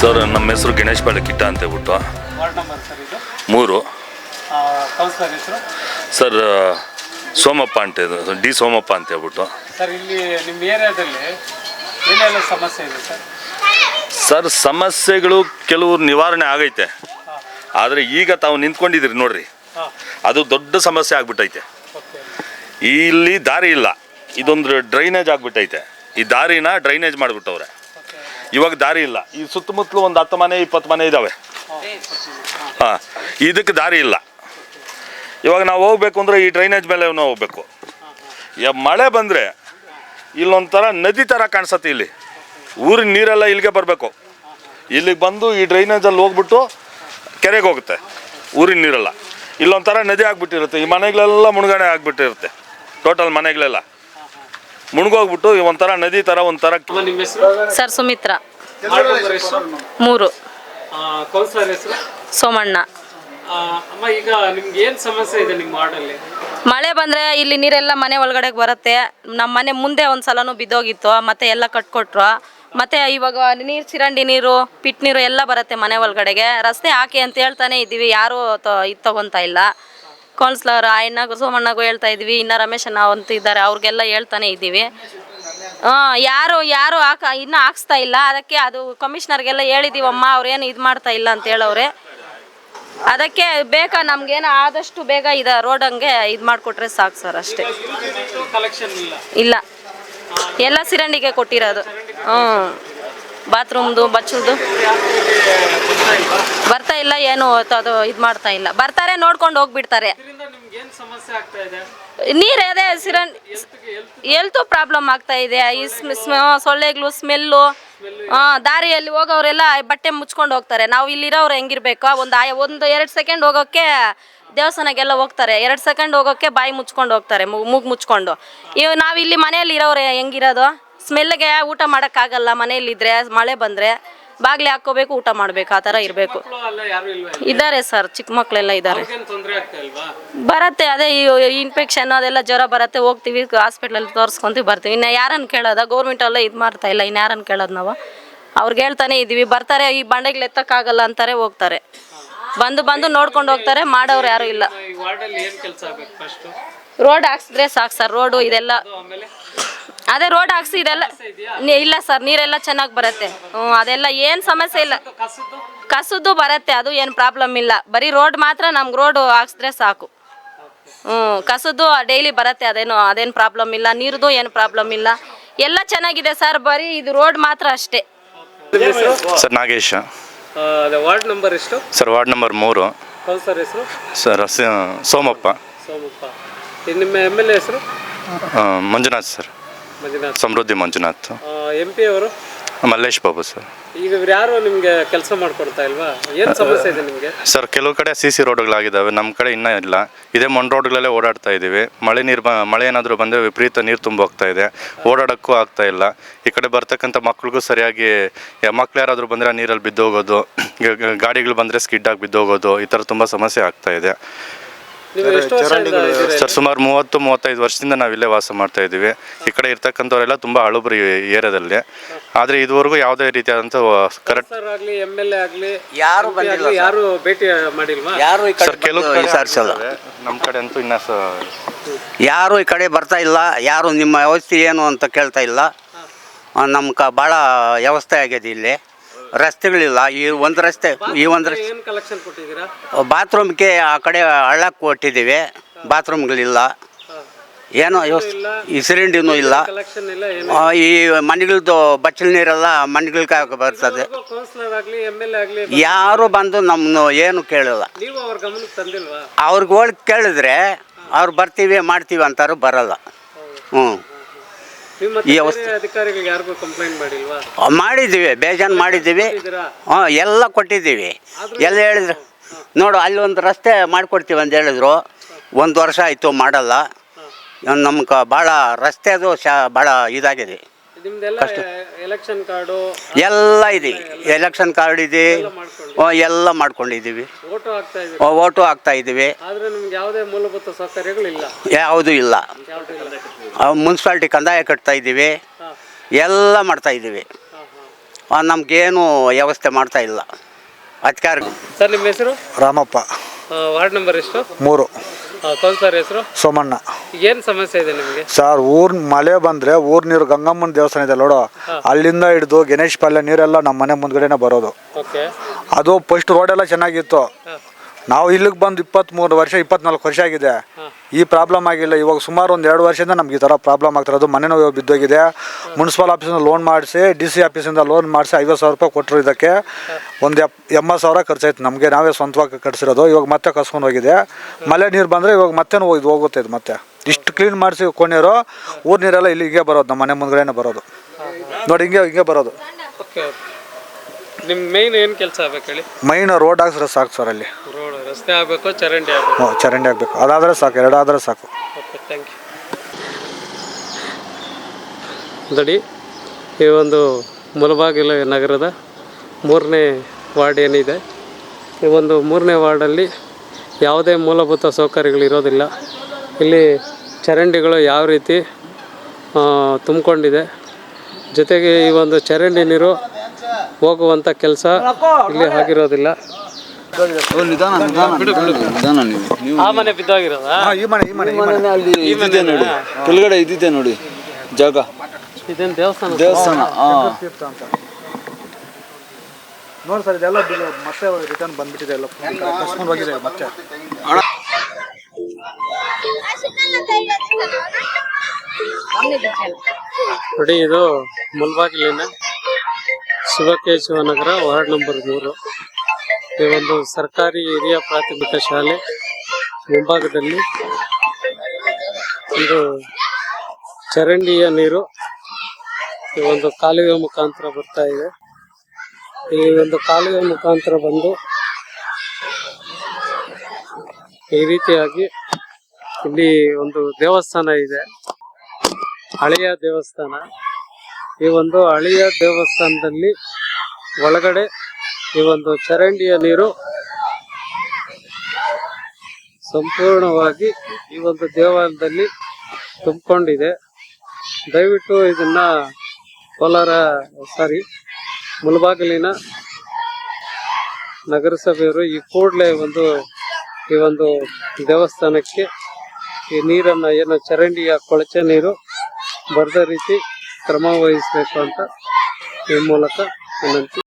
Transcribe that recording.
Sir ನಮ್ಮ ಹೆಸರು ಗಣೇಶ್ ಕಿಟ್ಟ ಅಂತ ಹೇಳ್ಬಿಟ್ಟು. ವಾರ್ಡ್ ನಂಬರ್ ಸರ್ ಇದು? ಮೂರು. ಕೌನ್ಸಿಲರ್ ಹೆಸರು? ಸರ್ ಸೋಮಪ್ಪ ಅಂತ ಇದು ಡಿ ಸೋಮಪ್ಪ ಅಂತ ಹೇಳ್ಬಿಟ್ಟು. ಸರ್ ಇಲ್ಲಿ ನಿಮ್ಮ ಏರಿಯಾದಲ್ಲಿ ಏನೆಲ್ಲ ಸಮಸ್ಯೆ ಇದೆ ಸರ್? ಸರ್ ಸಮಸ್ಯೆಗಳು ಕೆಲವು ನಿವಾರಣೆ ಆಗೈತೆ. ಆದರೆ ಈಗ ತಾವು ನಿಂತ್ಕೊಂಡಿದ್ದೀರಿ ನೋಡ್ರಿ. ಅದು ದೊಡ್ಡ ಸಮಸ್ಯೆ ಆಗ್ಬಿಟ್ಟೈತೆ. ಇಲ್ಲಿ ದಾರಿ ಇಲ್ಲ. ಇದೊಂದು ಡ್ರೈನೇಜ್ ಆಗ್ಬಿಟ್ಟೈತೆ. ಈ ದಾರಿನ ಡ್ರೈನೇಜ್ ಮಾಡಿಬಿಟ್ಟವ್ರೆ. ಇವಾಗ ದಾರಿ ಇಲ್ಲ. ಈ ಸುತ್ತಮುತ್ತಲು ಒಂದು ಹತ್ತು ಮನೆ, ಇಪ್ಪತ್ತು ಮನೆ ಇದ್ದಾವೆ ಹಾಂ, ಇದಕ್ಕೆ ದಾರಿ ಇಲ್ಲ. ಇವಾಗ ನಾವು ಹೋಗ್ಬೇಕು ಅಂದರೆ ಈ ಡ್ರೈನೇಜ್ ಮೇಲೆ ಹೋಗ್ಬೇಕು. ಮಳೆ ಬಂದರೆ ಇಲ್ಲೊಂಥರ ನದಿ ಥರ ಕಾಣಿಸತ್ತೆ ಇಲ್ಲಿ. ಊರಿನ ನೀರೆಲ್ಲ ಇಲ್ಲಿಗೆ ಬರಬೇಕು. ಇಲ್ಲಿಗೆ ಬಂದು ಈ ಡ್ರೈನೇಜಲ್ಲಿ ಹೋಗ್ಬಿಟ್ಟು ಕೆರೆಗೆ ಹೋಗುತ್ತೆ. ಊರಿನ ನೀರೆಲ್ಲ. ಇಲ್ಲೊಂಥರ ನದಿ ಆಗಿಬಿಟ್ಟಿರುತ್ತೆ. ಈ ಮನೆಗಳೆಲ್ಲ ಮುಳುಗಡೆ ಆಗಿಬಿಟ್ಟಿರುತ್ತೆ. ಟೋಟಲ್ ಮನೆಗಳೆಲ್ಲ. ಮುಳುಗೋಗ್ಬಿಟ್ಟು ಈ ಒಂಥರ ನದಿ ಥರ ಒಂಥರ ನಿಮ್ಮ ಹೆಸರು? ಸರ್ ಸುಮಿತ್ರ. ಮೂರು. ಕೌನ್ಸಿಲರ್ ಹೆಸರು? ಸೋಮಣ್ಣ. ಅಮ್ಮ ಈಗ ನಿಮ್ಗೆ ಏನು ಸಮಸ್ಯೆ ಇದೆ ನಿಮ್ಮ ವಾರ್ಡಲ್ಲಿ? ಮಳೆ ಬಂದರೆ ಇಲ್ಲಿ ನೀರೆಲ್ಲ ಮನೆ ಒಳಗಡೆ ಬರುತ್ತೆ. ನಮ್ಮ ಮನೆ ಮುಂದೆ ಒಂದು ಸಲನೂ ಬಿದ್ದೋಗಿತ್ತು. ಮತ್ತೆ ಎಲ್ಲ ಕಟ್ಕೊಟ್ರು. ಮತ್ತೆ ಇವಾಗ ನೀರು ಚಿರಂಡಿ ನೀರು ಪಿಟ್ ನೀರು ಎಲ್ಲ ಬರುತ್ತೆ ಮನೆ ಒಳಗಡೆಗೆ. ರಸ್ತೆ ಹಾಕಿ ಅಂತ ಹೇಳ್ತಾನೆ ಇದ್ದೀವಿ. ಯಾರೂ ಇದು ತಗೊತಾ ಇಲ್ಲ. ಕೌನ್ಸ್ಲರ್ ಆಯಣ್ಣಗೂ ಸೋಮಣ್ಣಗೂ ಹೇಳ್ತಾ ಇದ್ವಿ ಇನ್ನು ರಮೇಶ್ ಅಣ್ಣ ಅಂತ ಇದ್ದಾರೆ ಅವ್ರಿಗೆಲ್ಲ ಹೇಳ್ತಾನೆ ಇದ್ದೀವಿ. ಹಾಂ ಯಾರು ಯಾರು ಹಾಕ ಇನ್ನೂ ಹಾಕ್ಸ್ತಾ ಇಲ್ಲ ಅದಕ್ಕೆ ಅದು ಕಮಿಷನರ್ಗೆಲ್ಲ ಹೇಳಿದ್ದೀವಮ್ಮ ಅವ್ರೇನು ಇದು ಮಾಡ್ತಾ ಇಲ್ಲ ಅಂತ ಹೇಳವ್ರೆ. ಅದಕ್ಕೆ ಬೇಕಾ ನಮ್ಗೇನು ಆದಷ್ಟು ಬೇಗ ಇದ ರೋಡ್ ಹಂಗೆ ಇದು ಮಾಡಿಕೊಟ್ರೆ ಸಾಕು ಸರ್ ಅಷ್ಟೇ. ಇಲ್ಲ. ಎಲ್ಲ ಸಿರಂಡಿಗೆ ಕೊಟ್ಟಿರೋದು. ಹ್ಞೂ ಬಾತ್ರೂಮ್ದು ಬಚ್ಚಲ್ದು? ಬರ್ತಾ ಇಲ್ಲ ಏನು ಅದು ಇದು ಮಾಡ್ತಾ ಇಲ್ಲ. ಬರ್ತಾರೆ ನೋಡ್ಕೊಂಡು ಹೋಗ್ಬಿಡ್ತಾರೆ. ನೀರು ಅದೇ ಸಿರನ್ ಎಲ್ತು ಪ್ರಾಬ್ಲಮ್ ಆಗ್ತಾ ಇದೆ. ಈ ಸೊಳ್ಳೆಗಳು ಸ್ಮೆಲ್ಲು ದಾರಿಯಲ್ಲಿ ಹೋಗೋರೆಲ್ಲ ಬಟ್ಟೆ ಮುಚ್ಕೊಂಡು ಹೋಗ್ತಾರೆ. ನಾವು ಇಲ್ಲಿರೋರು ಹೆಂಗಿರ್ಬೇಕು? ಒಂದು ಆಯ ಒಂದು ಎರಡು ಸೆಕೆಂಡ್ ಹೋಗೋಕ್ಕೆ ದೇವಸ್ಥಾನಕ್ಕೆಲ್ಲ ಹೋಗ್ತಾರೆ. ಎರಡು ಸೆಕೆಂಡ್ ಹೋಗೋಕ್ಕೆ ಬಾಯಿ ಮುಚ್ಕೊಂಡು ಹೋಗ್ತಾರೆ ಮೂಗು ಮುಚ್ಕೊಂಡು. ಇವ್ ನಾವು ಇಲ್ಲಿ ಮನೆಯಲ್ಲಿ ಇರೋರು ಹೆಂಗಿರೋದು? ಸ್ಮೆಲ್ಗೆ ಊಟ ಮಾಡೋಕ್ಕಾಗಲ್ಲ ಮನೆಯಲ್ಲಿದ್ದರೆ ಮಳೆ ಬಂದರೆ ಬಾಗಿಲೆ ಹಾಕ್ಕೋಬೇಕು ಊಟ ಮಾಡಬೇಕು ಆ ಥರ ಇರಬೇಕು. ಇದ್ದಾರೆ ಸರ್ ಚಿಕ್ಕ ಮಕ್ಕಳೆಲ್ಲ ಇದ್ದಾರೆ. ಬರುತ್ತೆ ಅದೇ ಇನ್ಫೆಕ್ಷನ್ ಅದೆಲ್ಲ ಜ್ವರ ಬರುತ್ತೆ ಹೋಗ್ತೀವಿ ಹಾಸ್ಪಿಟ್ಲಲ್ಲಿ ತೋರಿಸ್ಕೊಂತೀವಿ ಬರ್ತೀವಿ. ಇನ್ನು ಯಾರನ್ನು ಕೇಳೋದ? ಗೌರ್ಮೆಂಟಲ್ಲೇ ಇದು ಮಾಡ್ತಾ ಇಲ್ಲ ಇನ್ನು ಯಾರನ್ನು ಕೇಳೋದು ನಾವು? ಅವ್ರಿಗೆ ಹೇಳ್ತಾನೆ ಇದ್ದೀವಿ ಬರ್ತಾರೆ ಈ ಬಂಡೆಗಳು ಎತ್ತಕ್ಕಾಗಲ್ಲ ಅಂತಾರೆ ಹೋಗ್ತಾರೆ. ಬಂದು ಬಂದು ನೋಡ್ಕೊಂಡು ಹೋಗ್ತಾರೆ ಮಾಡೋರು ಯಾರು ಇಲ್ಲ. ರೋಡ್ ಹಾಕ್ಸಿದ್ರೆ ಸಾಕು ಸರ್ ರೋಡು ಇದೆಲ್ಲ. ಅದೇ ರೋಡ್ ಹಾಕ್ಸಿ ಇದೆಲ್ಲ ನೀ- ಇಲ್ಲ ಸರ್ ನೀರೆಲ್ಲ ಚೆನ್ನಾಗಿ ಬರುತ್ತೆ. ಹ್ಞೂ ಅದೆಲ್ಲ ಏನು ಸಮಸ್ಯೆ ಇಲ್ಲ. ಕಸದ್ದು ಕಸದ್ದು ಬರುತ್ತೆ ಅದು ಏನು ಪ್ರಾಬ್ಲಮ್ ಇಲ್ಲ. ಬರೀ ರೋಡ್ ಮಾತ್ರ ನಮ್ಗೆ ರೋಡ್ ಹಾಕ್ಸಿದ್ರೆ ಸಾಕು. ಹ್ಞೂ ಕಸದ್ದು ಡೈಲಿ ಬರುತ್ತೆ ಅದೇನು ಅದೇನು ಪ್ರಾಬ್ಲಮ್ ಇಲ್ಲ. ನೀರ್ದು ಏನು ಪ್ರಾಬ್ಲಮ್ ಇಲ್ಲ. ಎಲ್ಲ ಚೆನ್ನಾಗಿದೆ ಸರ್ ಬರೀ ಇದು ರೋಡ್ ಮಾತ್ರ ಅಷ್ಟೇ. ಸರ್ ನಾಗೇಶ್. ವಾರ್ಡ್ ನಂಬರ್ ಎಷ್ಟು? ಸರ್ ವಾರ್ಡ್ ನಂಬರ್ ಮೂರು. ಹೆಸರು? ಸರ್ ಸೋಮಪ್ಪ. ಸೋಮಪ್ಪ. ನಿಮ್ಮ ಎಂ ಎಲ್ ಎ ಹೆಸರು? Manjunath sir. Manjunath. Samruddhi Manjunath. M P ಅವರು? ಮಲ್ಲೇಶ್ ಬಾಬು ಸರ್. ಈಗ ಇವ್ರು ಯಾರು ನಿಮಗೆ ಕೆಲಸ ಮಾಡ್ಕೊಡ್ತಾ ಇಲ್ವಾ? ಏನು ಸಮಸ್ಯೆ ಇದೆ ನಿಮಗೆ? ಸರ್ ಕೆಲವು ಕಡೆ ಸಿ ಸಿ ರೋಡ್ಗಳಾಗಿದ್ದಾವೆ ನಮ್ಮ ಕಡೆ ಇನ್ನೂ ಇಲ್ಲ. ಇದೇ ಮಣ್ಣು ರೋಡ್ಗಳಲ್ಲೇ ಓಡಾಡ್ತಾ ಇದ್ದೀವಿ ಮಳೆ ನೀರು ಬ ಮಳೆ ಏನಾದರೂ ಬಂದರೆ ವಿಪರೀತ ನೀರು ತುಂಬ ಹೋಗ್ತಾ ಇದೆ. ಓಡಾಡೋಕ್ಕೂ ಆಗ್ತಾ ಇಲ್ಲ. ಈ ಕಡೆ ಬರ್ತಕ್ಕಂಥ ಮಕ್ಳಿಗೂ ಸರಿಯಾಗಿ ಮಕ್ಳು ಯಾರಾದರೂ ಬಂದರೆ ನೀರಲ್ಲಿ ಬಿದ್ದೋಗೋದು ಗಾಡಿಗಳು ಬಂದರೆ ಸ್ಕಿಡ್ಡಾಗಿ ಬಿದ್ದೋಗೋದು ಈ ಥರ ತುಂಬ ಸಮಸ್ಯೆ ಆಗ್ತಾ ಇದೆ. ನೀವು ಎಷ್ಟು ವರ್ಷದಿಂದ ಇದ್ದೀರಾ? ಸರ್ ಸುಮಾರು ಮೂವತ್ತು ಮೂವತ್ತೈದು ವರ್ಷದಿಂದ ನಾವು ಇಲ್ಲೇ ವಾಸ ಮಾಡ್ತಾ ಇದ್ದೀವಿ. ಈ ಕಡೆ ಇರ್ತಕ್ಕಂಥವರೆಲ್ಲ ತುಂಬ ಹಳುಬ್ರು ಏರಿಯಾದಲ್ಲಿ. ಆದರೆ ಇದುವರೆಗೂ ಯಾವುದೇ ರೀತಿಯಾದಂಥ ಕರೆಕ್ಟ್ ಸರ್ ಆಗ್ಲಿ ಎಂ ಎಲ್ ಎ ಆಗ್ಲಿ ಯಾರು ಬಂದಿಲ್ಲ ಯಾರು ಭೇಟಿ ಮಾಡಿಲ್ವಾ? ಯಾರು ಈ ಕಡೆ ಸರ್ ಕೆಲವು ಬಂದು ವಿಚಾರಿಸಲ್ಲ ನಮ್ಮ ಕಡೆ ಅಂತೂ ಇನ್ನೂ ಯಾರು ಈ ಕಡೆ ಬರ್ತಾ ಇಲ್ಲ? ಯಾರು ನಿಮ್ಮ ವ್ಯವಸ್ಥೆ ಏನು ಅಂತ ಕೇಳ್ತಾ ಇಲ್ಲ? ನಮ್ಮ ಕ ಭಾಳ ವ್ಯವಸ್ಥೆ ಆಗಿದೆ ಇಲ್ಲಿ. ರಸ್ತೆಗಳಿಲ್ಲ. ಈ ಒಂದು ರಸ್ತೆ ಈ ಒಂದು ರಸ್ತೆ ಏನು ಕಲೆಕ್ಷನ್ ಕೊಟ್ಟಿದ್ದೀರಾ? ಬಾತ್ರೂಮ್ಗೆ ಆ ಕಡೆ ಹಳ್ಳಕ್ಕೆ ಕೊಟ್ಟಿದ್ದೀವಿ. ಬಾತ್ರೂಮ್ಗಳಿಲ್ಲ. ಏನೋ ಈ ಸಿಲಿಂಡಿನೂ ಇಲ್ಲ. ಕಲೆಕ್ಷನ್ ಇಲ್ಲ ಏನು ಆ, ಈ ಮನೆಗಳದ್ದು ಬಚ್ಚಲ ನೀರೆಲ್ಲ ಮನೆಗಳಿಗೆ ಬರ್ತದೆ. ಕೌನ್ಸಿಲರ್ ಆಗ್ಲಿ ಎಂ ಎಲ್ ಎ ಆಗ್ಲಿ ಯಾರು ಬಂದು ನಮ್ಮ ಏನು ಕೇಳಿಲ್ಲ. ನೀವು ಅವ್ರ ಗಮನಕ್ಕೆ ತಂದಿಲ್ವಾ? ಅವ್ರಿಗೆ ಹೋಗಿ ಕೇಳಿದ್ರೆ ಅವ್ರು ಬರ್ತೀವಿ ಮಾಡ್ತೀವಿ ಅಂತಾರು ಬರಲ್ಲ. ಹ್ಞೂ ಈ ಅವಸ್ಥೆ- ಅಧಿಕಾರಿಗಳಿಗೆ ಯಾರಿಗೂ ಕಂಪ್ಲೇಂಟ್ ಮಾಡಿಲ್ವಾ? ಮಾಡಿದ್ದೀವಿ ಬೇಜಾನ್ ಮಾಡಿದ್ದೀವಿ. ಹಾಂ ಎಲ್ಲ ಕೊಟ್ಟಿದ್ದೀವಿ. ಎಲ್ಲ ಹೇಳಿದ್ರು. ನೋಡು ಅಲ್ಲಿ ಒಂದು ರಸ್ತೆ ಮಾಡಿಕೊಡ್ತೀವಿ ಅಂತ ಹೇಳಿದ್ರು. ಒಂದು ವರ್ಷ ಆಯಿತು ಮಾಡಲ್ಲ. ನಮ್ಗೆ ಭಾಳ ರಸ್ತೆದು ಶ ಭಾಳ ಇದಾಗಿದೆ. ನಿಮ್ದೆಲ್ಲ ಎಲೆಕ್ಷನ್ ಕಾರ್ಡು ಎಲ್ಲ ಇದೆ. ಎಲೆಕ್ಷನ್ ಕಾರ್ಡ್ ಇದೆ. ಎಲ್ಲ ಮಾಡ್ಕೊಂಡಿದ್ದೀವಿ. ಓಟು ಆಗ್ತಾ ಓಟು ಹಾಕ್ತಾ ಇದ್ದೀವಿ. ಆದ್ರೆ ನಿಮ್ಗೆ ಯಾವುದೇ ಮೂಲಭೂತ ಸೌಕರ್ಯಗಳಿಲ್ಲ. ಯಾವುದೂ ಇಲ್ಲ. ಯಾವ್ದು ಇಲ್ಲ. ಮುನ್ಸಿಪಾಲ್ಟಿ ಕಂದಾಯ ಕಟ್ತಾ ಇದ್ದೀವಿ. ಹಾಂ. ಎಲ್ಲ ಮಾಡ್ತಾ ಇದ್ದೀವಿ. ನಮ್ಗೇನು ವ್ಯವಸ್ಥೆ ಮಾಡ್ತಾ ಇಲ್ಲ. ಅಧಿಕಾರಿ ಸರ್ ನಿಮ್ಮ ಹೆಸರು? ರಾಮಪ್ಪ. ವಾರ್ಡ್ ನಂಬರ್ ಎಷ್ಟು? ಮೂರು. ಕೌನ್ಸಿಲರ್ ಹೆಸರು? ಸೋಮಣ್ಣ. ಏನು ಸಮಸ್ಯೆ ಇದೆ ನಿಮಗೆ? ಸರ್ ಊರ್ ಮಳೆ ಬಂದ್ರೆ ಊರ್ ನೀರು ಗಂಗಮ್ಮನ ದೇವಸ್ಥಾನ ಇದೆ ನೋಡು. ಅಲ್ಲಿಂದ ಹಿಡಿದು ಗಣೇಶ್ ಪಾಲ್ಯ ನೀರೆಲ್ಲ ನಮ್ಮ ಮನೆ ಮುಂದ್ಗಡೆನೆ ಬರೋದು. ಓಕೆ. ಅದು ಫಸ್ಟ್ ಎಲ್ಲ ಚೆನ್ನಾಗಿತ್ತು. ನಾವು ಇಲ್ಲಿಗೆ ಬಂದು ಇಪ್ಪತ್ತ್ಮೂರು ವರ್ಷ ಇಪ್ಪತ್ನಾಲ್ಕು ವರ್ಷ ಆಗಿದೆ. ಈ ಪ್ರಾಬ್ಲಮ್ ಆಗಿಲ್ಲ. ಇವಾಗ ಸುಮಾರು ಒಂದು ಎರಡು ವರ್ಷದಿಂದ ನಮ್ಗೆ ಈ ಥರ ಪ್ರಾಬ್ಲಮ್ ಆಗ್ತಿರೋದು ನೋವು ಬಿದ್ದೋಗಿದೆ. ಮುನ್ಸಿಪಲ್ ಆಫೀಸಿಂದ ಲೋನ್ ಮಾಡಿಸಿ ಡಿ ಸಿ ಆಫೀಸಿಂದ ಲೋನ್ ಮಾಡಿಸಿ ಐವತ್ತು ಸಾವಿರ ರೂಪಾಯಿ ಕೊಟ್ಟರು ಇದಕ್ಕೆ. ಒಂದು ಎಪ್ ಎಂಬತ್ತು ಸಾವಿರ ಖರ್ಚಾಯ್ತು. ನಮಗೆ ನಾವೇ ಸ್ವಂತವಾಗಿ ಕಟ್ಸಿರೋದು. ಇವಾಗ ಮತ್ತೆ ಕಸ್ಕೊಂಡು ಹೋಗಿದೆ. ಮಳೆ ನೀರು ಬಂದರೆ ಇವಾಗ ಮತ್ತೆ ಇದು ಹೋಗುತ್ತೆ ಇದು ಮತ್ತೆ. ಇಷ್ಟು ಕ್ಲೀನ್ ಮಾಡಿಸಿ ಕೊಂಡಿರೋ ಊರು ನೀರೆಲ್ಲ ಇಲ್ಲಿ ಹೀಗೆ ಬರೋದು. ನಮ್ಮ ಮನೆ ಮುಂದ್ಗಡೆನೇ ಬರೋದು. ನೋಡಿ ಹಿಂಗೆ ಹಿಂಗೆ ಬರೋದು. ಓಕೆ ನಿಮ್ಮ ಮೇಯ್ನ್ ಏನು ಕೆಲಸ ಆಗ್ಬೇಕು ಹೇಳಿ? ಮೈನ್ ರೋಡ್ ಹಾಕ್ಸ್ರೆ ಸಾಕು ಸರ್ ಅಲ್ಲಿ. ರೋಡ್ ರಸ್ತೆ ಆಗಬೇಕು ಚರಂಡಿ ಆಗಬೇಕು? ಹ್ಞೂ ಚರಂಡಿ ಆಗಬೇಕು. ಅದಾದರೆ ಸಾಕು ಎರಡಾದರೆ ಸಾಕು. ಓಕೆ ಥ್ಯಾಂಕ್ ಯು ನೋಡಿ ಈ ಒಂದು ಮುಲಬಾಗಿಲು ನಗರದ ಮೂರನೇ ವಾರ್ಡ್ ಏನಿದೆ? ಈ ಒಂದು ಮೂರನೇ ವಾರ್ಡಲ್ಲಿ ಯಾವುದೇ ಮೂಲಭೂತ ಸೌಕರ್ಯಗಳು ಇರೋದಿಲ್ಲ. ಇಲ್ಲಿ ಚರಂಡಿಗಳು ಯಾವ ರೀತಿ ತುಂಬಿಕೊಂಡಿದೆ. ಜೊತೆಗೆ ಈ ಒಂದು ಚರಂಡಿ ನೀರು ಹೋಗುವಂಥ ಕೆಲಸ ಇಲ್ಲಿ ಆಗಿರೋದಿಲ್ಲ ಆ ಮನೆ ಬಿದ್ದೋಗಿರೋದಾ? ಕೆಳಗಡೆ ಇದ್ದಿದೆ ನೋಡಿ. ಜಾಗ. ಇದೇನು ದೇವಸ್ಥಾನ? ದೇವಸ್ಥಾನ ನೋಡಿ ಸರ್ ಇದೆಲ್ಲ ಮತ್ತೆ ರಿಟರ್ನ್ ಬಂದ್ಬಿಟ್ಟಿದೆ ಎಲ್ಲ ಕಸ್ಕೊಂಡು ಹೋಗಿದೆ ಮತ್ತೆ. ನೋಡಿ ಇದು ಮುಲ್ಬಾಗಿಲಿನ ಶಿವಕೇಶವ ನಗರ ವಾರ್ಡ್ ನಂಬರ್ ಮೂರು. ಈ ಒಂದು ಸರ್ಕಾರಿ ಹಿರಿಯ ಪ್ರಾಥಮಿಕ ಶಾಲೆ ಮುಂಭಾಗದಲ್ಲಿ ಒಂದು ಚರಂಡಿಯ ನೀರು ಈ ಒಂದು ಕಾಲುವೆ ಮುಖಾಂತರ ಬರ್ತಾ ಇದೆ. ಈ ಒಂದು ಕಾಲುವೆ ಮುಖಾಂತರ ಬಂದು ಈ ರೀತಿಯಾಗಿ ಇಲ್ಲಿ ಒಂದು ದೇವಸ್ಥಾನ ಇದೆ. ಹಳೆಯ ದೇವಸ್ಥಾನ. ಈ ಒಂದು ಹಳೆಯ ದೇವಸ್ಥಾನದಲ್ಲಿ ಒಳಗಡೆ ಈ ಒಂದು ಚರಂಡಿಯ ನೀರು ಸಂಪೂರ್ಣವಾಗಿ ಈ ಒಂದು ದೇವಾಲಯದಲ್ಲಿ ತುಂಬಿಕೊಂಡಿದೆ. ದಯವಿಟ್ಟು ಇದನ್ನ ಕೋಲಾರ, ಸಾರಿ, ಮುಳಬಾಗಿಲಿನ ನಗರಸಭೆಯವರು ಈ ಕೂಡಲೇ ಒಂದು, ಈ ಒಂದು ದೇವಸ್ಥಾನಕ್ಕೆ ಈ ನೀರನ್ನ, ಏನು ಚರಂಡಿಯ ಕೊಳಚೆ ನೀರು ಬರದ ರೀತಿ ಕ್ರಮ ವಹಿಸಬೇಕು ಅಂತ ಈ ಮೂಲಕ ವಿನಂತಿ.